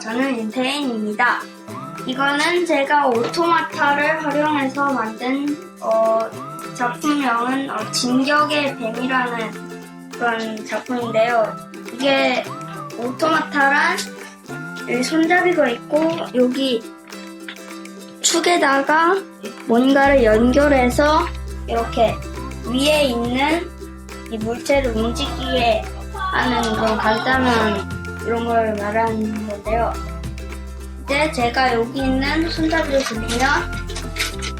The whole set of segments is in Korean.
저는 윤태인입니다. 이거는 제가 오토마타를 활용해서 만든 어, 작품명은 어, 진격의 뱀이라는 그런 작품인데요. 이게 오토마타란 손잡이가 있고 여기 축에다가 뭔가를 연결해서 이렇게 위에 있는 이 물체를 움직이게 하는 그런 간단한 이런 걸 말하는 건데요. 이제 제가 여기 있는 손잡이를 돌리면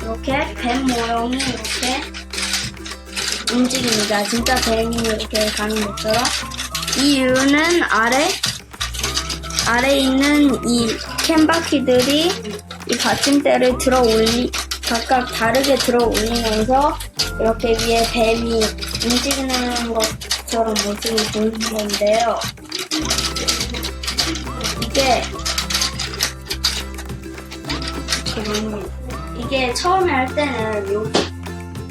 이렇게 뱀 모형이 이렇게 움직입니다. 진짜 뱀이 이렇게 가는 것처럼. 이 이유는 아래 아래 있는 이 캔바퀴들이 이 받침대를 들어 올리 각각 다르게 들어 올리면서 이렇게 위에 뱀이 움직이는 것처럼 모습이 보이는 건데요. 이게 음, 이게 처음에 할 때는 여기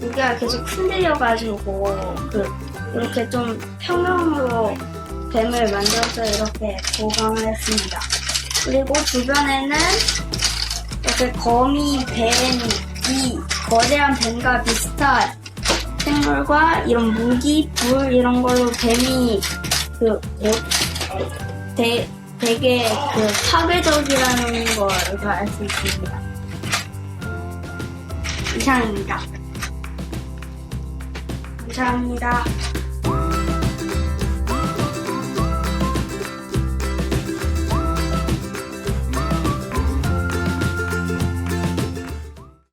여기가 계속 흔들려가지고 그 이렇게 좀 평형으로 뱀을 만들어서 이렇게 보강을 했습니다. 그리고 주변에는 이렇게 거미, 뱀, 이 거대한 뱀과 비슷한 생물과 이런 무기, 불 이런 걸로 뱀이 그 어, 되, 되게 그 파괴적이라는 걸 알 수 있습니다. 이상입니다. 감사합니다.